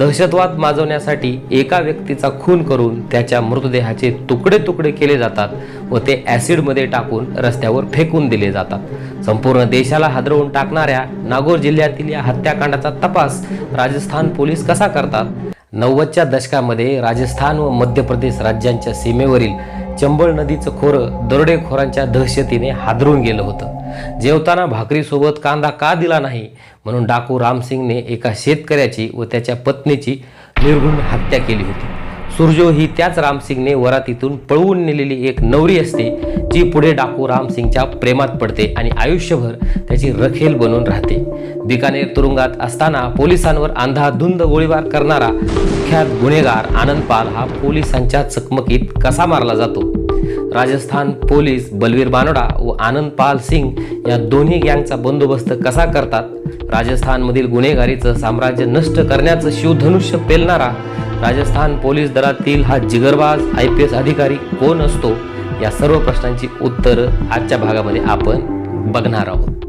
दहशतवाद माजवण्यासाठी एका व्यक्तीचा खून करून त्याच्या मृतदेहाचे तुकडे तुकडे केले जातात व ते ॲसिडमध्ये टाकून रस्त्यावर फेकून दिले जातात. संपूर्ण देशाला हादरवून टाकणाऱ्या नागोर जिल्ह्यातील या हत्याकांडाचा तपास राजस्थान पोलीस कसा करतात? नव्वदच्या दशकामध्ये राजस्थान व मध्य प्रदेश राज्यांच्या सीमेवरील चंबळ नदीचं खोरं दरोडेखोरांच्या दहशतीने हादरून गेलं होतं. जेवताना भाकरीसोबत कांदा का दिला नाही? म्हणून डाकू रामसिंगने एका शेतकऱ्याची व त्याच्या पत्नीची निर्घुण हत्या केली होती. सुरजो ही त्याच रामसिंगने वरातीतून पळवून नेलेली एक नवरी असते जी पुढे डाकू रामसिंगच्या प्रेमात पडते आणि आयुष्यभर त्याची रखेल बनून राहते. बिकानेर तुरुंगात असताना पोलिसांवर अंधाधुंद गोळीबार करणारा कुख्यात गुन्हेगार आनंद पाल हा पोलिसांच्या चकमकीत कसा मारला जातो? राजस्थान पोलीस बलवीर बानोडा व आनंद पाल सिंग या दोन्ही गँगचा बंदोबस्त कसा करतात? राजस्थानमधील गुन्हेगारीचं साम्राज्य नष्ट करण्याचं शिवधनुष्य पेलणारा राजस्थान पोलीस दलातील हा जिगरबाज आय पी एस अधिकारी कोण असतो? या सर्व प्रश्नांची उत्तरं आजच्या भागामध्ये आपण बघणार आहोत.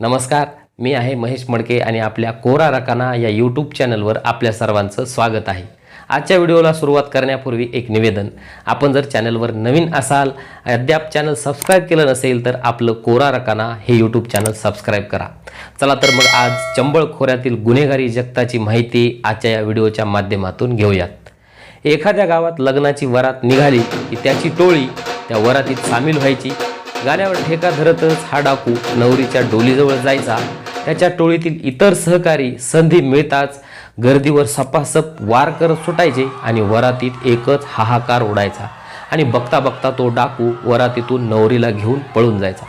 नमस्कार मी आहे महेश मडके आणि आपल्या कोरा रकाना या यूट्यूब चॅनलवर आपल्या सर्वांचं स्वागत आहे. आजच्या व्हिडिओला सुरुवात करण्यापूर्वी एक निवेदन. आपण जर चॅनलवर नवीन असाल अद्याप चॅनल सबस्क्राईब केलं नसेल तर आपलं कोरा रकाना हे यूट्यूब चॅनल सबस्क्राईब करा. चला तर मग आज चंबळ खोऱ्यातील गुन्हेगारी जगताची माहिती आजच्या या व्हिडिओच्या माध्यमातून घेऊयात. एखाद्या गावात लग्नाची वरात निघाली की त्याची टोळी त्या वरातीत सामील व्हायची. गाण्यावर ठेका धरतच हा डाकू नवरीच्या डोलीजवळ जायचा. त्याच्या टोळीतील इतर सहकारी संधी मिळताच गर्दीवर सपासप वार करत सुटायचे आणि वरातीत एकच हाहाकार उडायचा. आणि बघता बघता तो डाकू वरातीतून नवरीला घेऊन पळून जायचा.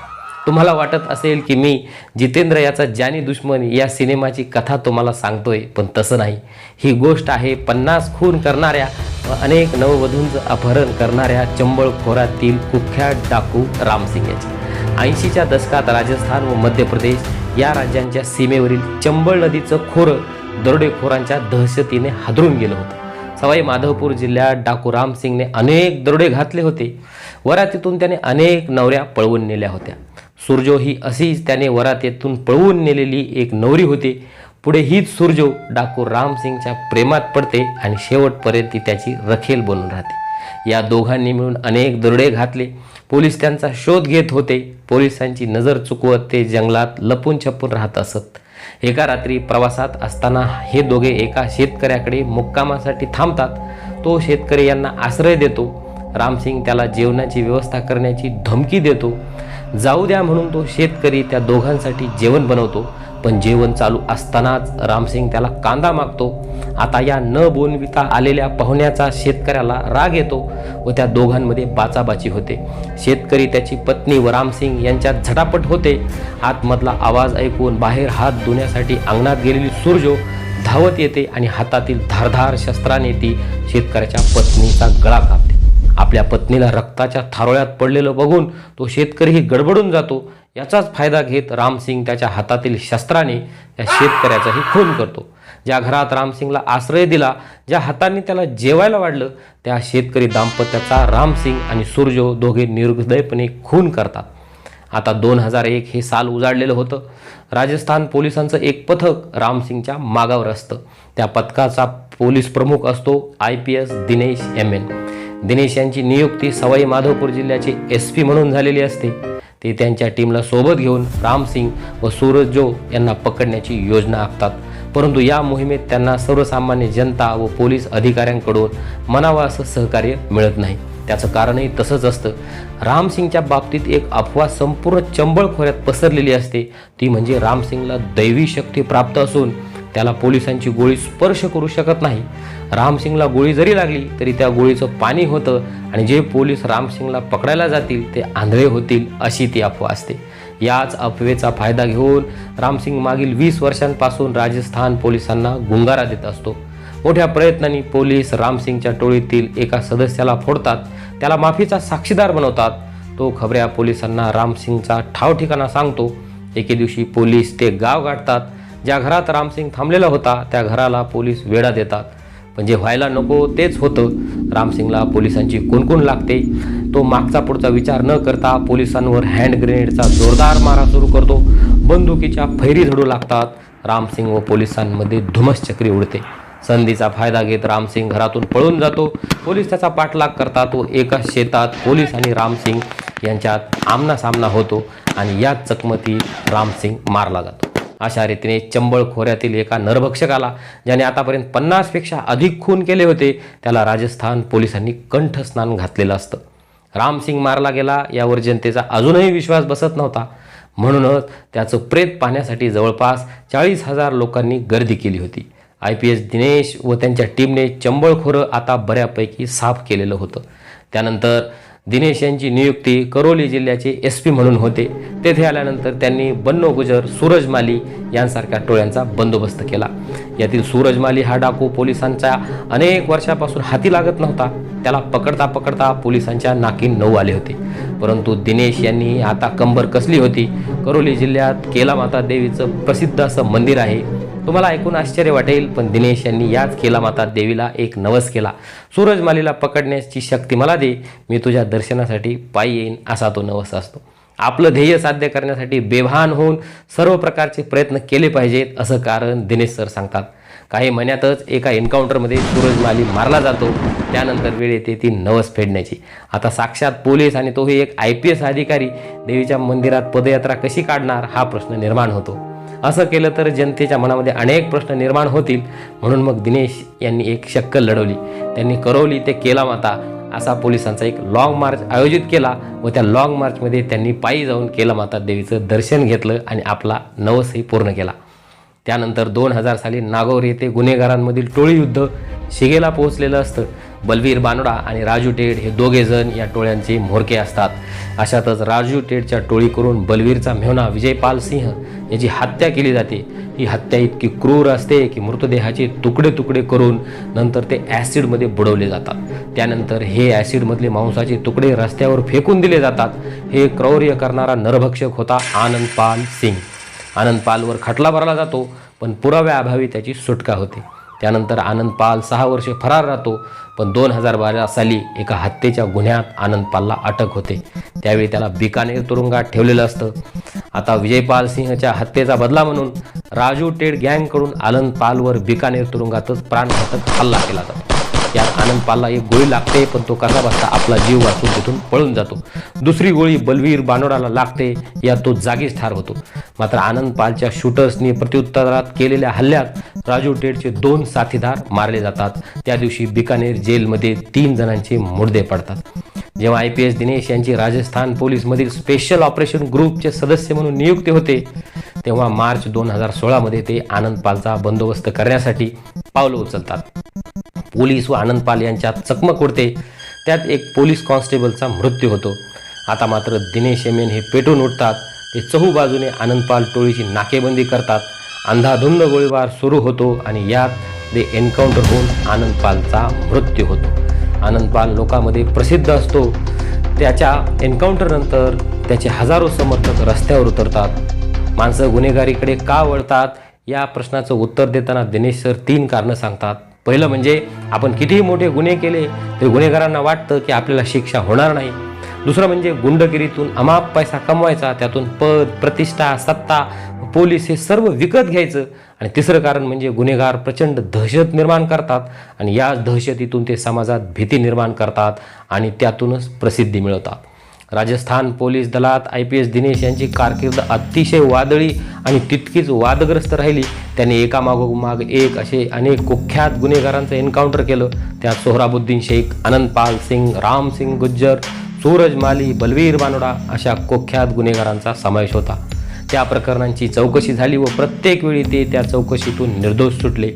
तुम्हाला वाटत असेल की मी जितेंद्र याचा जानी दुश्मन या सिनेमाची कथा तुम्हाला सांगतोय पण तसं नाही. ही गोष्ट आहे पन्नास खून करणाऱ्या व अनेक नववधूंचं अपहरण करणाऱ्या चंबळखोरातील कुख्यात डाकू रामसिंग याची ऐंशीच्या दशकात राजस्थान व मध्य प्रदेश या राज्यांच्या सीमेवरील चंबळ नदीचं खोरं दरोडेखोरांच्या दहशतीने हादरून गेलं होतं. सवाई माधवपूर जिल्ह्यात डाकू रामसिंगने अनेक दरोडे घातले होते. वरातीतून त्याने अनेक नवऱ्या पळवून नेल्या होत्या. सुरजो ही अशीच त्याने वरातीतून पळवून नेलेली एक नवरी होती. पुढे हीच सुरजो डाकू रामसिंगच्या प्रेमात पडते आणि शेवटपर्यंत ती त्याची रखेल बनून राहते. या दोघांनी मिळून अनेक दरोडे घातले. पोलीस त्यांचा शोध घेत होते. पोलिसांची नजर चुकवत ते जंगलात लपून छपून राहत असत. एका रात्री प्रवासात असताना हे दोघे एका शेतकऱ्याकडे मुक्कामासाठी थांबतात. तो शेतकरी यांना आश्रय देतो. रामसिंग त्याला जेवणाची व्यवस्था करण्याची धमकी देतो. जाऊ द्या म्हणून तो शेतकरी त्या दोघांसाठी जेवण बनवतो. पण जेवण चालू असतानाच रामसिंग त्याला कांदा मागतो. आता या न बोलविता आलेल्या पाहुण्याचा शेतकऱ्याला राग येतो व त्या दोघांमध्ये बाचाबाची होते. शेतकरी त्याची पत्नी व रामसिंग यांच्यात झटापट होते. आतमधला आवाज ऐकून बाहेर हात धुण्यासाठी अंगणात गेलेली सूर्जो धावत येते आणि हातातील धारधार शस्त्राने ती शेतकऱ्याच्या पत्नीचा गळा कापते. आपल्या पत्नीला रक्ताच्या थारोळ्यात पडलेलं बघून तो शेतकरीही गडबडून जातो. याचाच फायदा घेत रामसिंग त्याच्या हातातील शस्त्राने त्या शेतकऱ्याचाही खून करतो. ज्या घरात रामसिंगला आश्रय दिला ज्या हाताने त्याला जेवायला वाढलं त्या शेतकरी दाम्पत्याचा रामसिंग आणि सूर्जो दोघे निर्दयपणे खून करतात. आता दोन हजार एक हे साल उजाडलेलं होतं. राजस्थान पोलिसांचं एक पथक रामसिंगच्या मागावर असतं. त्या पथकाचा पोलीस प्रमुख असतो I P S Dinesh M N. Dinesh यांची नियुक्ती सवाई माधवपूर जिल्ह्याचे एस पी म्हणून झालेली असते. ते त्यांच्या टीमला सोबत घेऊन रामसिंग व सूरज जो यांना पकडण्याची योजना आखतात. परंतु या मोहिमेत त्यांना सर्वसामान्य जनता व पोलीस अधिकाऱ्यांकडून मनावा असं सहकार्य मिळत नाही. त्याचं कारणही तसंच असतं. रामसिंगच्या बाबतीत एक अफवा संपूर्ण चंबळ खोऱ्यात पसरलेली असते. ती म्हणजे रामसिंगला दैवी शक्ती प्राप्त असून त्याला पोलिसांची गोळी स्पर्श करू शकत नाही. रामसिंगला गोळी जरी लागली तरी त्या गोळीचं पाणी होतं आणि जे पोलीस रामसिंगला पकडायला जातील ते आंधळे होतील अशी ती अफवा असते. याच अफवेचा फायदा घेऊन रामसिंग मागील वीस वर्षांपासून राजस्थान पोलिसांना गुंगारा देत असतो. मोठ्या प्रयत्नांनी पोलीस रामसिंगच्या टोळीतील एका सदस्याला फोडतात त्याला माफीचा साक्षीदार बनवतात. तो खबऱ्या पोलिसांना रामसिंगचा ठाव ठिकाणा सांगतो. एके दिवशी पोलीस ते गाव गाठतात. ज्या घरात रामसिंग थांबलेला होता त्या घराला पोलीस वेढा देतात. पण जे व्हायला नको तेच होतं. रामसिंगला पोलिसांची कुणकुण लागते. तो मागचा पुढचा विचार न करता पोलिसांवर हँड ग्रेनेडचा जोरदार मारा सुरू करतो. बंदुकीच्या फैरी झडू लागतात. रामसिंग व पोलिसांमध्ये धुमसचक्री उडते. संधीचा फायदा घेत रामसिंग घरातून पळून जातो. पोलीस त्याचा पाठलाग करतात व एका शेतात पोलीस आणि रामसिंग यांच्यात आमना सामना होतो आणि याच चकमती रामसिंग मारला जातो. अशा रीतीने चंबळ खोऱ्यातील एका नरभक्षकाला ज्याने आतापर्यंत पन्नासपेक्षा अधिक खून केले होते त्याला राजस्थान पोलिसांनी कंठस्नान घातलेलं असतं. रामसिंग मारला गेला यावर जनतेचा अजूनही विश्वास बसत नव्हता. म्हणूनच त्याचं प्रेत पाहण्यासाठी जवळपास चाळीस हजार लोकांनी गर्दी केली होती. आय पी एस दिनेश व त्यांच्या टीमने चंबळखोरं आता बऱ्यापैकी साफ केलेलं होतं. त्यानंतर दिनेश यांची नियुक्ती करोली जिल्ह्याचे एस पी म्हणून होते. तेथे आल्यानंतर त्यांनी बन्नो गुजर सूरज माली यांसारख्या टोळ्यांचा बंदोबस्त केला. यातील सूरज माली हा डाकू पोलिसांच्या अनेक वर्षापासून हाती लागत नव्हता. त्याला पकडता पकडता पोलिसांच्या नाकी नऊ आले होते. परंतु दिनेश यांनी आता कंबर कसली होती? करोली जिल्ह्यात केला माता देवीचं प्रसिद्ध असं मंदिर आहे. तुम्हाला ऐकून आश्चर्य वाटेल पण दिनेश यांनी याच केला माता देवीला एक नवस केला. सूरजमालीला पकडण्याची शक्ती मला दे मी तुझ्या दर्शनासाठी पायी येईन असा तो नवस असतो. आपलं ध्येय साध्य करण्यासाठी बेभान होऊन सर्व प्रकारचे प्रयत्न केले पाहिजेत असं कारण दिनेश सर सांगतात. काही महिन्यातच एका एन्काउंटरमध्ये सूरजमाली मारला जातो त्यानंतर वेळ येते ती नवस फेडण्याची. आता साक्षात पोलीस आणि तोही एक आय पी एस अधिकारी देवीच्या मंदिरात पदयात्रा कशी काढणार हा प्रश्न निर्माण होतो. असं केलं तर जनतेच्या मनामध्ये अनेक प्रश्न निर्माण होतील. म्हणून मग दिनेश यांनी एक शक्कल लढवली. त्यांनी करवली ते केला माता. असा पोलिसांचा एक लाँग मार्च आयोजित केला व त्या लाँग मार्चमध्ये त्यांनी पायी जाऊन केला माता देवीचं दर्शन घेतलं आणि आपला नवसही पूर्ण केला. त्यानंतर दोन हजार साली नागौर येथे गुन्हेगारांमधील टोळी युद्ध शिगेला पोहोचलेलं असतं. बलवीर बानोडा आणि राजू टेड हे दोघे जण या टोळ्यांचे म्होरके असतात. अशातच राजू टेडच्या टोळीकडून बलवीरचा मेहना विजयपाल सिंह याची हत्या केली जाते. ही हत्या इतकी क्रूर असते की मृतदेहाचे तुकडे तुकडे करून नंतर ते ॲसिडमध्ये बुडवले जातात. त्यानंतर हे ॲसिडमधले मांसाचे तुकडे रस्त्यावर फेकून दिले जातात. हे क्रौर्य करणारा नरभक्षक होता आनंद पाल सिंग आनंद पालवर खटला भरला जातो पण पुराव्याअभावी त्याची सुटका होते. त्यानंतर आनंद पाल सहा वर्षे फरार राहतो पण दोन हजार बारा साली एका हत्येच्या गुन्ह्यात आनंद पालला अटक होते. त्यावेळी त्याला बिकानेर तुरुंगात ठेवलेलं असतं. आता विजयपाल सिंहच्या हत्येचा बदला म्हणून राजू टेड गँगकडून आनंद पालवर बिकानेर तुरुंगातच प्राणघातक हल्ला केला जातो. आनंद पालला एक गोळी लागते पण तो कसा बसता आपला जीव वाचून तिथून पळून जातो. दुसरी गोळी बलवीर बानोडाला लागते या तो जागीच ठार होतो. मात्र आनंद पालच्या शूटर्सनी प्रत्युत्तरात केलेल्या हल्ल्यात राजू टेडचे दोन साथीदार मारले जातात. त्या दिवशी बिकानेर जेलमध्ये तीन जणांचे मुडदे पडतात. जेव्हा आय पी एस दिनेश यांची राजस्थान पोलीसमधील स्पेशल ऑपरेशन ग्रुपचे सदस्य म्हणून नियुक्ती होते तेव्हा मार्च दोन हजार सोळामध्ये ते आनंद पालचा बंदोबस्त करण्यासाठी पावलं उचलतात. पोलीस व आनंदपाल यांच्यात चकमक उडते. त्यात एक पोलीस कॉन्स्टेबलचा मृत्यू होतो. आता मात्र दिनेश एमेन हे पेटून उठतात ते चहू बाजूने आनंदपाल टोळीची नाकेबंदी करतात. अंधाधुंद गोळीबार सुरू होतो आणि यात ते एन्काउंटर होऊन आनंदपालचा मृत्यू होतो. आनंदपाल लोकांमध्ये प्रसिद्ध असतो. त्याच्या एन्काउंटरनंतर त्याचे हजारो समर्थक रस्त्यावर उतरतात. माणसं गुन्हेगारीकडे का वळतात या प्रश्नाचं उत्तर देताना दिनेश सर तीन कारणं सांगतात. पहिलं म्हणजे आपण कितीही मोठे गुन्हे केले तरी गुन्हेगारांना वाटतं की आपल्याला शिक्षा होणार नाही. दुसरं म्हणजे गुंडगिरीतून अमाप पैसा कमवायचा त्यातून पद प्रतिष्ठा सत्ता पोलीस हे सर्व विकत घ्यायचं. आणि तिसरं कारण म्हणजे गुन्हेगार प्रचंड दहशत निर्माण करतात आणि या दहशतीतून ते समाजात भीती निर्माण करतात आणि त्यातूनच प्रसिद्धी मिळवतात. राजस्थान पोलीस दलात आय पी एस दिनेश यांची कारकीर्द अतिशय वादळी आणि तितकीच वादग्रस्त राहिली त्यांनी एकामागोमाग एक असे अनेक कुख्यात गुन्हेगारांचं एन्काउंटर केलं. त्यात सोहराबुद्दीन शेख अनंतपाल सिंग राम सिंग गुज्जर सूरज माली बलवीर बानोडा अशा कुख्यात गुन्हेगारांचा समावेश होता. त्या प्रकरणांची चौकशी झाली व प्रत्येक वेळी ते त्या चौकशीतून निर्दोष सुटले.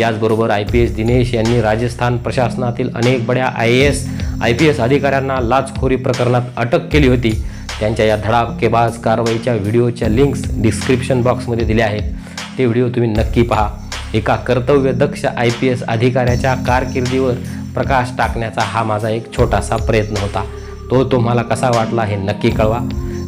याचबरोबर आय पी एस दिनेश यांनी राजस्थान प्रशासनातील अनेक बड्या I A S I P S अधिकाऱ्यांना लाचखोरी प्रकरणात अटक केली होती. त्यांच्या या धडाकेबाज कारवाईच्या व्हिडिओच्या लिंक्स डिस्क्रिप्शन बॉक्समध्ये दिल्या आहेत. ते व्हिडिओ तुम्ही नक्की पहा. एका कर्तव्यदक्ष आय पी एस अधिकाऱ्याच्या कारकिर्दीवर प्रकाश टाकण्याचा हा माझा एक छोटासा प्रयत्न होता. तो तुम्हाला कसा वाटला हे नक्की कळवा.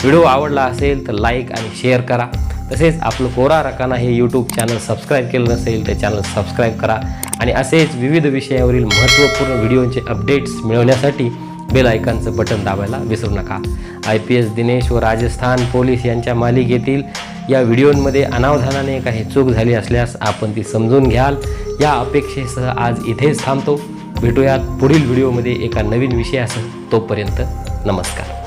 व्हिडिओ आवडला असेल तर लाईक आणि शेअर करा. तसेच आपलं कोरा रकाना हे यूट्यूब चॅनल सबस्क्राईब केलं नसेल ते चॅनल सबस्क्राईब करा. आणि असेच विविध विषयावरील महत्त्वपूर्ण व्हिडिओचे अपडेट्स मिळवण्यासाठी बेल आयकॉनचं बटन दाबायला विसरू नका. आय पी एस दिनेश व राजस्थान पोलीस यांच्या मालिकेतील या व्हिडिओमध्ये अनावधानाने काही चूक झाली असल्यास आपण ती समजून घ्याल. या अपेक्षेसह आज इथेच थांबतो. भेटूयात पुढील व्हिडिओमध्ये एका नवीन विषयासह. तोपर्यंत नमस्कार.